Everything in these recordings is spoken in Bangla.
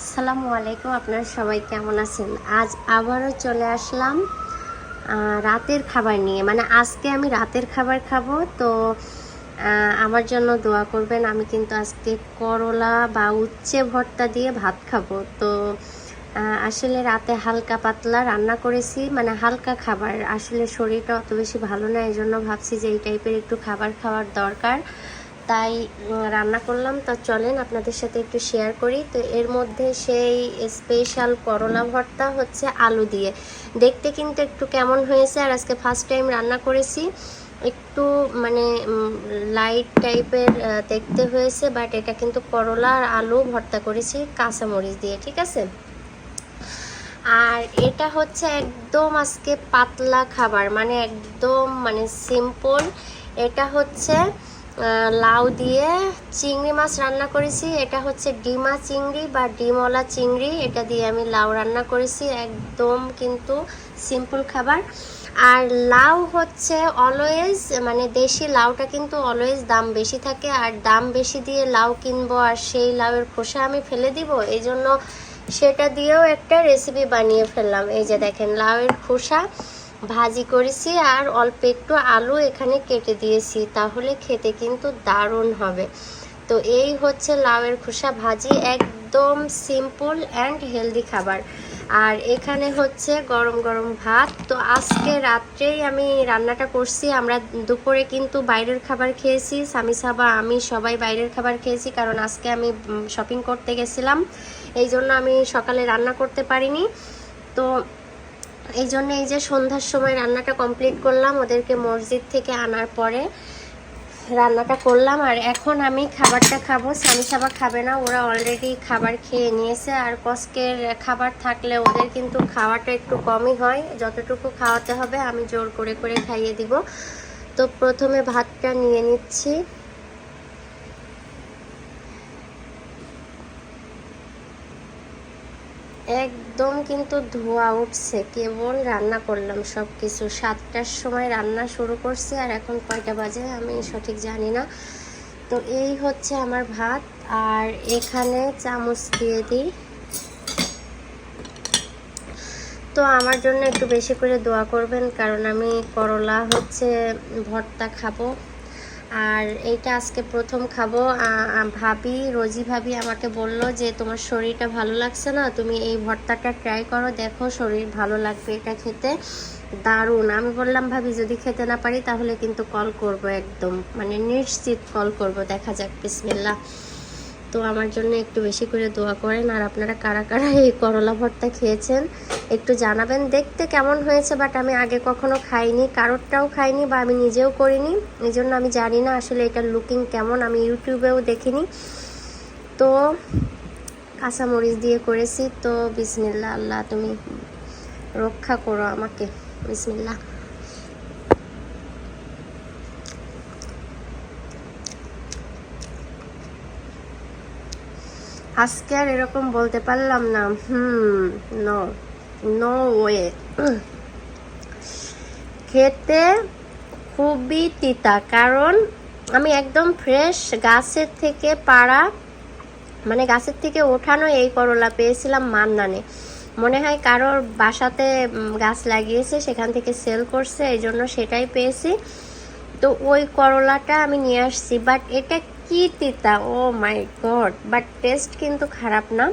আসসালামু আলাইকুম, আপনারা সবাই কেমন আছেন? আজ আবারও চলে আসলাম রাতের খাবার নিয়ে। মানে আজকে আমি রাতের খাবার খাব, তো আমার জন্য দোয়া করবেন, আমি কিন্তু আজকে করলা বা উচ্ছে ভর্তা দিয়ে ভাত খাব। তো আসলে রাতে হালকা পাতলা রান্না করেছি মানে হালকা খাবার। আসলে শরীরটা অত বেশি ভালো না এই জন্য ভাবছি যে এই টাইপের একটু খাবার খাওয়ার দরকার। তাই রান্না করলাম। তো চলেন আপনাদের সাথে একটু শেয়ার করি। তো এর মধ্যে সেই স্পেশাল করলা ভর্তা হচ্ছে আলু দিয়ে। দেখতে কিন্তু একটু কেমন হয়েছে আর আজকে ফার্স্ট টাইম রান্না করেছি। একটু মানে লাইট টাইপের দেখতে হয়েছে বাট এটা কিন্তু করলা আর আলু ভর্তা করেছি কাঁচামরিচ দিয়ে, ঠিক আছে? আর এটা হচ্ছে একদম আজকে পাতলা খাবার মানে একদম মানে সিম্পল এটা হচ্ছে লাউ দিয়ে চিংড়ি মাছ রান্না করেছি। এটা হচ্ছে ডিমা চিংড়ি বা ডিমওয়ালা চিংড়ি। এটা দিয়ে আমি লাউ রান্না করেছি, একদম কিন্তু সিম্পল খাবার। আর লাউ হচ্ছে অলওয়েজ মানে দেশি লাউটা কিন্তু অলওয়েজ দাম বেশি থাকে। আর দাম বেশি দিয়ে লাউ কিনবো আর সেই লাউয়ের খোসা আমি ফেলে দিব, এই জন্য সেটা দিয়েও একটা রেসিপি বানিয়ে ফেললাম। এই যে দেখেন, লাউয়ের খোসা। ভাজি করেছি আর অল্প একটু আলু এখানে কেটে দিয়েছি, তাহলে খেতে কিন্তু দারুণ হবে। তো এই হচ্ছে লাউয়ের খোসা ভাজি, একদম সিম্পল অ্যান্ড হেলদি খাবার। আর এখানে হচ্ছে গরম গরম ভাত। তো আজকে রাত্রেই আমি রান্নাটা করছি। আমরা দুপুরে কিন্তু বাইরের খাবার খেয়েছি। স্বামী সাবা, আমি সবাই বাইরের খাবার খেয়েছি, কারণ আজকে আমি শপিং করতে গেছিলাম। এই জন্য আমি সকালে রান্না করতে পারিনি। তো এই জন্য এই যে সন্ধ্যার সময় রান্নাটা কমপ্লিট করলাম, ওদেরকে মসজিদ থেকে আনার পরে রান্নাটা করলাম। আর এখন আমি খাবারটা খাব। স্বামী সাবা খাবে না, ওরা অলরেডি খাবার খেয়ে নিয়েছে। আর কস্কের খাবার থাকলে ওদের কিন্তু খাওয়াটা একটু কমই হয়। যতটুকু খাওয়াতে হবে আমি জোর করে করে খাইয়ে দিব। তো প্রথমে ভাতটা নিয়ে নিচ্ছি। একদম কিন্তু ধোয়া উঠছে, কেবল রান্না করলাম সব কিছু সাতটার সময় রান্না শুরু করছি আর এখন কয়টা বাজে আমি সঠিক জানি না। তো এই হচ্ছে আমার ভাত আর এখানে চামচ দিয়ে দিই। তো আমার জন্য একটু বেশি করে দোয়া করবেন, কারণ আমি করলা হচ্ছে ভর্তা খাব। আর এইটা আজকে প্রথম খাব। ভাবি, রোজি ভাবি আমাকে বলল যে, তোমার শরীরটা ভালো লাগছে না? তুমি এই ভর্তাটা ট্রাই করো, দেখো শরীর ভালো লাগবে এটা খেতে। দারুণ। আমি বললাম, ভাবি, যদি খেতে না পারি তাহলে কিন্তু কল করব একদম। মানে নিশ্চিত কল করব। দেখা যাক বিসমিল্লা তো আমার জন্য একটু বেশি করে দোয়া করেন। আর আপনারা কারা কারা এই করলা ভর্তা খেয়েছেন একটু জানাবেন। দেখতে কেমন হয়েছে বাট আমি আগে কখনো খাইনি, কারোরটাও খাইনি বা আমি নিজেও করিনি। এই জন্য আমি জানি না আসলে এটার লুকিং কেমন, আমি ইউটিউবেও দেখিনি। তো কাঁচামরিচ দিয়ে করেছি, তো বিসমিল্লা আল্লাহ তুমি রক্ষা করো আমাকে। বিসমিল্লা আজকে আর এরকম বলতে পারলাম না। হুম নো নো ওয়ে খেতে খুবই তিতা, কারণ আমি একদম ফ্রেশ গাছের থেকে পাড়া মানে গাছের থেকে ওঠানো এই করলা পেয়েছিলাম মান্নানে মনে হয় কারোর বাসাতে গাছ লাগিয়েছে, সেখান থেকে সেল করছে, এই জন্য সেটাই পেয়েছি। তো ওই করলাটা আমি নিয়ে আসছি বাট এটা কি তিতা oh my god but taste কিন্তু খারাপ না,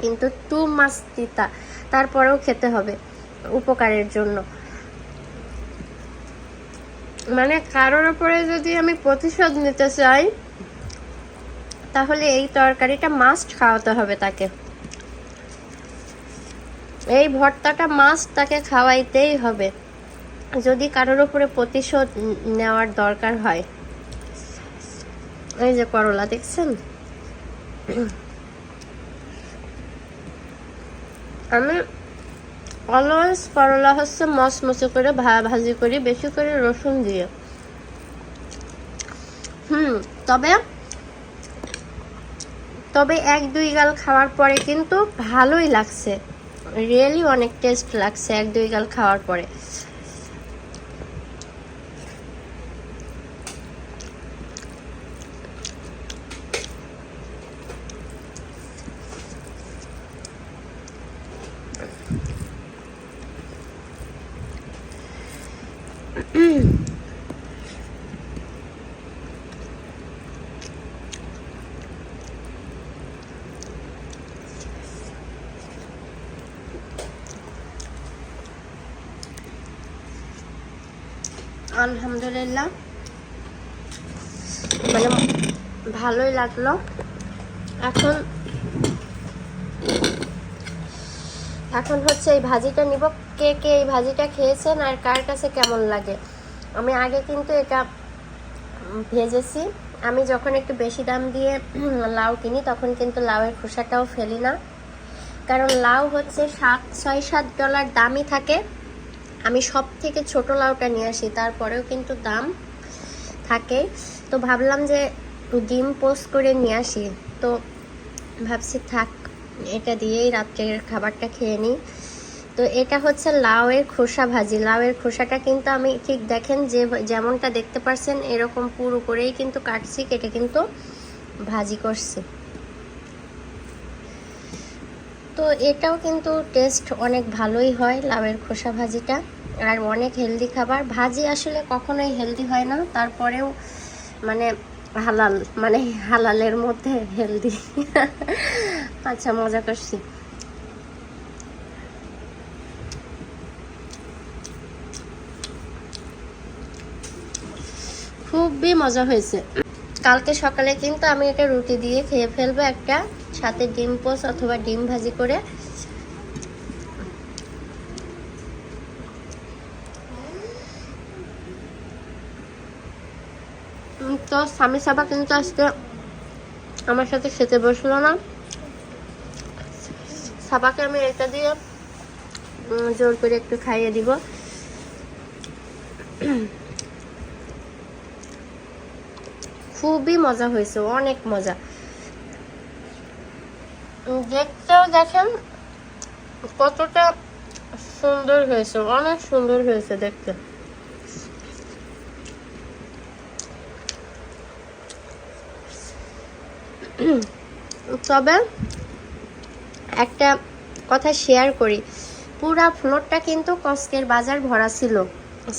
কিন্তু টু মাছ তিতা তারপরেও খেতে হবে উপকারের জন্য। মানে কারোর ওপরে যদি আমি প্রতিশোধ নিতে চাই, তাহলে এই তরকারিটা মাস্ট খাওয়াতে হবে তাকে। এই ভর্তাটা মাস্ট তাকে খাওয়াইতেই হবে, যদি কারোর ওপরে প্রতিশোধ নেওয়ার দরকার হয়। এই যে করলা দেখছেন? আমি অলওয়েজ করলা হচ্ছে মচমচে করে, ভা- ভাজি করি, বেশি করে রসুন দিয়ে। হুম, তবে তবে এক দুই গাল খাওয়ার পরে কিন্তু ভালোই লাগছে। রিয়েলি অনেক টেস্ট লাগছে এক দুই গাল খাওয়ার পরে। আলহামদুলিল্লাহ। মানে ভালোই লাগল। এখন এখন হচ্ছে এই ভাজিটা নিব। কে কে এই ভাজিটা খেয়েছেন আর কার কাছে কেমন লাগে? আমি আগে কিন্তু এটা ভেজেছি। আমি যখন একটু বেশি দাম দিয়ে লাউ কিনি, তখন কিন্তু লাউয়ের খোসাটাও ফেলি না। কারণ লাউ হচ্ছে সাত, ছয়, সাত ডলার দামই থাকে। আমি সব থেকে ছোট লাউটা নিয়ে আসি, তারপরেও কিন্তু দাম থাকে। তো ভাবলাম যে ডিম পোস্ট করে নিয়ে আসি। তো ভাবছি থাক, এটা দিয়েই রাত্রের খাবারটা খেয়ে নিই। তো এটা হচ্ছে লাউয়ের খোসা ভাজি। লাউয়ের খোসাটা কিন্তু আমি ঠিক দেখেন যে, যেমনটা দেখতে পারছেন, এরকম পুরো করেই কিন্তু কাটছি, কেটে কিন্তু ভাজি করছি। তো এটাও কিন্তু টেস্ট অনেক ভালোই হয়, লাউয়ের খোসা ভাজিটা। আর অনেক হেলদি খাবার। ভাজি আসলে কখনোই হেলদি হয় না, তারপরেও মানে হালাল মানে হালালের মধ্যে হেলদি আচ্ছা মজা করছি। খুবই মজা হয়েছে। কালকে সকালে কিন্তু আমি একটা রুটি দিয়ে খেয়ে ফেলব একটা, সাথে ডিম পোস অথবা ডিম ভাজি করে। তো স্বামী সাবা কিন্তু আজকে আমার সাথে খেতে বসল না। সাবাকে আমি এটা দিয়ে জোর করে একটু খাইয়ে দিব। খুবই মজা হয়েছে, অনেক মজা। দেখতেও দেখেন কতটা সুন্দর হয়েছে, অনেক সুন্দর হয়েছে দেখতে। তবে একটা কথা শেয়ার করি। পুরা ফ্লোরটা কিন্তু কস্কের বাজার ভরা ছিল।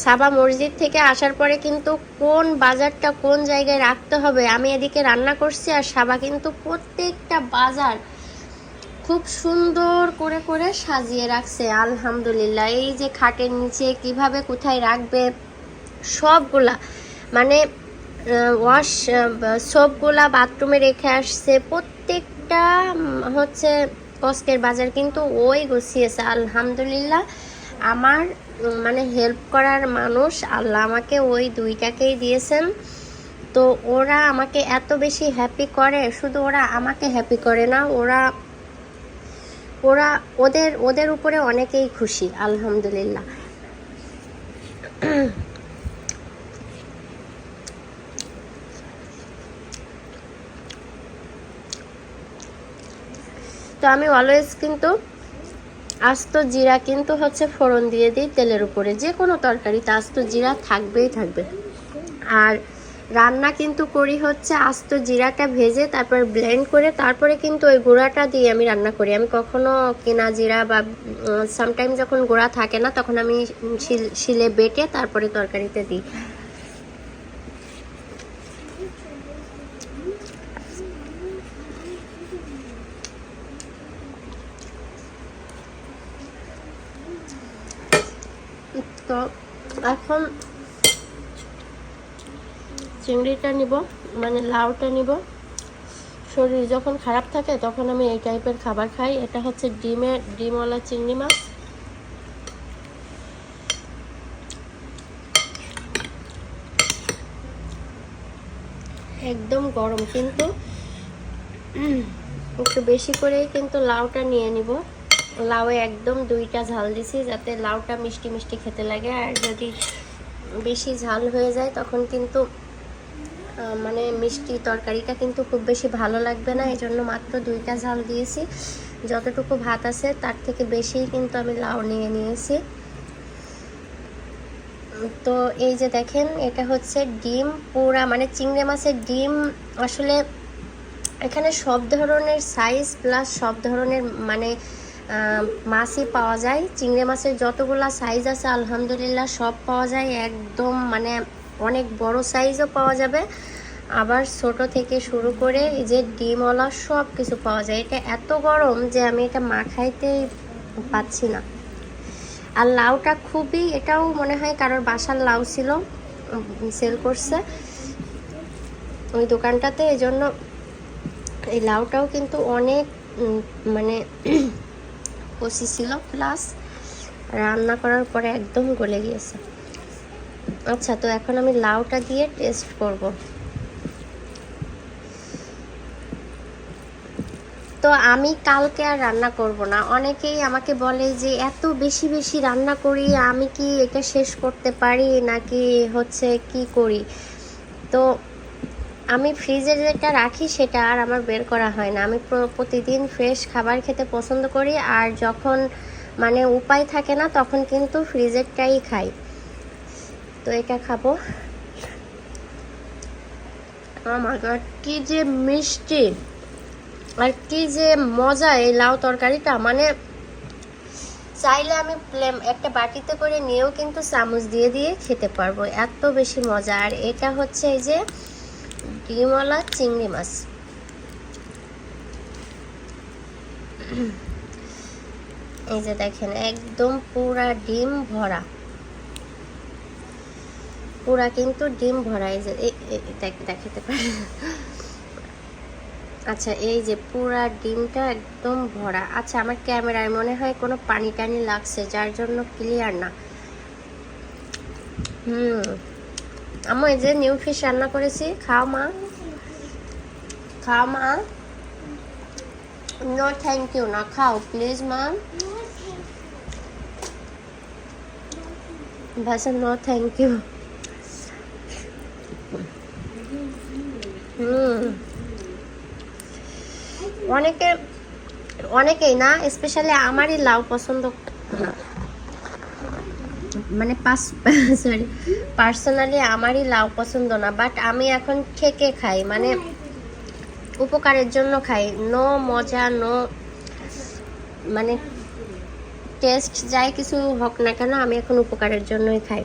সাবা মসজিদ থেকে আসার পরে কিন্তু কোন বাজারটা কোন জায়গায় রাখতে হবে, আমি এদিকে রান্না করছি আর সাবা কিন্তু প্রত্যেকটা বাজার খুব সুন্দর করে করে সাজিয়ে রাখছে, আলহামদুলিল্লাহ। এই যে খাটের নিচে কীভাবে কোথায় রাখবে, সবগুলা। মানে ওয়াশ সবগুলা বাথরুমে রেখে আসছে। প্রত্যেকটা হচ্ছে কস্কের বাজার কিন্তু ওই গুছিয়েছে। আলহামদুলিল্লাহ, আমার মানে হেল্প করার মানুষ আল্লাহ আমাকে ওই দুইটাকেই দিয়েছেন। তো ওরা আমাকে এত বেশি হ্যাপি করে, শুধু ওরা আমাকে হ্যাপি করে না, ওরা ওরা ওদের ওদের উপরে অনেকেই খুশি, আলহামদুলিল্লাহ। তো আমি অলওয়েজ কিন্তু আস্ত জিরা কিন্তু হচ্ছে ফোড়ন দিয়ে দিই তেলের উপরে। যে কোনো তরকারিতে আস্ত জিরা থাকবেই থাকবে। আর রান্না কিন্তু করি হচ্ছে আস্ত জিরাটা ভেজে তারপর ব্লেন্ড করে তারপরে কিন্তু ওই গুঁড়াটা দিয়ে আমি রান্না করি। আমি কখনো কেনা জিরা বা সামটাইম যখন গুঁড়া থাকে না তখন আমি শিল- বেটে তারপরে তরকারিতে দিই তো এখন চিংড়িটা নিব মানে লাউটা নিব। শরীর যখন খারাপ থাকে, তখন আমি এই টাইপের খাবার খাই। এটা হচ্ছে ডিমের ডিমওয়ালা চিংড়ি মাছ। একদম গরম, কিন্তু একটু বেশি করেই কিন্তু লাউটা নিয়ে নিব। লাউয়ে একদম দুইটা ঝাল দিছি যাতে লাউটা মিষ্টি মিষ্টি খেতে লাগে। আর যদি বেশি ঝাল হয়ে যায়, তখন কিন্তু মানে মিষ্টি তরকারিটা কিন্তু খুব বেশি ভালো লাগবে না। এই জন্য মাত্র দুইটা ঝাল দিয়েছি। যতটুকু ভাত আছে, তার থেকে বেশিই কিন্তু আমি লাউ নিয়ে নিয়েছি। তো এই যে দেখেন, এটা হচ্ছে ডিম পুরা মানে চিংড়ি মাছের ডিম। আসলে এখানে সব ধরনের সাইজ প্লাস সব ধরনের মানে মাছই পাওয়া যায়। চিংড়ি মাছের যতগুলা সাইজ আছে, আলহামদুলিল্লাহ সব পাওয়া যায়। একদম মানে অনেক বড় সাইজও পাওয়া যাবে। আবার ছোট থেকে শুরু করে এই যে ডিমওয়ালা সব কিছু পাওয়া যায়। এটা এত গরম যে আমি এটা মাখাইতেই পাচ্ছি না। আর লাউটা খুবই, এটাও মনে হয় কারোর বাসার লাউ ছিল সেল করছে। ওই দোকানটাতে এই জন্য এই লাউটাও কিন্তু অনেক মানে কষি ছিল প্লাস রান্না করার পরে একদম গলে গিয়েছে। আচ্ছা তো এখন আমি লাউটা দিয়ে টেস্ট করব। তো আমি কালকে আর রান্না করব না। অনেকেই আমাকে বলে যে, এত বেশি বেশি রান্না করি, আমি কি এটা শেষ করতে পারি নাকি হচ্ছে কি করি? তো আমি ফ্রিজে যেটা রাখি সেটা আর আমার বের করা হয় না। আমি প্রতিদিন ফ্রেশ খাবার খেতে পছন্দ করি আর যখন মানে উপায় থাকে না তখন কিন্তু ফ্রিজেরটাই খাই। তো এটা খাব। আমার কি যে মিষ্টি! আর কি যে মজা এই লাউ তরকারিটা। মানে চাইলে আমি প্লেম একটা বাটিতে করে নিয়েও কিন্তু চামচ দিয়ে দিয়ে খেতে পারব। এত বেশি মজা। আর এটা হচ্ছে এই যে ডিমওয়ালা চিংড়ি মাছ। এই যে দেখেন, একদম পুরা ডিম ভরা। পুরা কিন্তু ডিম ভরা, এই যে দেখাতে পারে। আচ্ছা এই যে পুরা ডিমটা একদম ভরা। আচ্ছা আমার ক্যামেরায় মনে হয় কোনো পানি টানি লাগছে, যার জন্য ক্লিয়ার না। হুম। আমি এই যে নিউ ফিশ রান্না করেছি, খাও মা। খাও মা। নো থ্যাংক ইউ না, খাও প্লিজ মা। ভাষা নো থ্যাংক ইউ অনেকে, অনেকেই না স্পেশালি আমারই লাউ পছন্দ। মানে পাস সরি পার্সোনালি আমারই লাউ পছন্দ না বাট আমি এখন ঠেকে খাই মানে উপকারের জন্য খাই। নো মজা নো মানে টেস্ট যাই কিছু হোক না কেন, আমি এখন উপকারের জন্যই খাই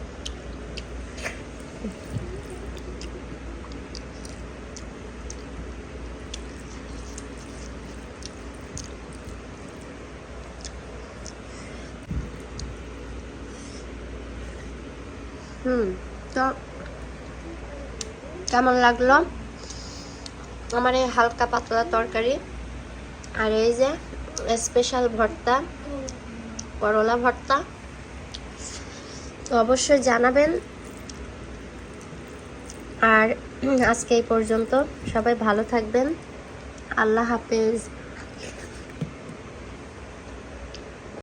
হুম তো কেমন লাগল। আমার এই হালকা পাতলা তরকারি। আর এই যে স্পেশাল ভর্তা, করলা ভর্তা। অবশ্যই জানাবেন। আর আজকে এই পর্যন্ত সবাই ভালো থাকবেন। আল্লাহ হাফেজ।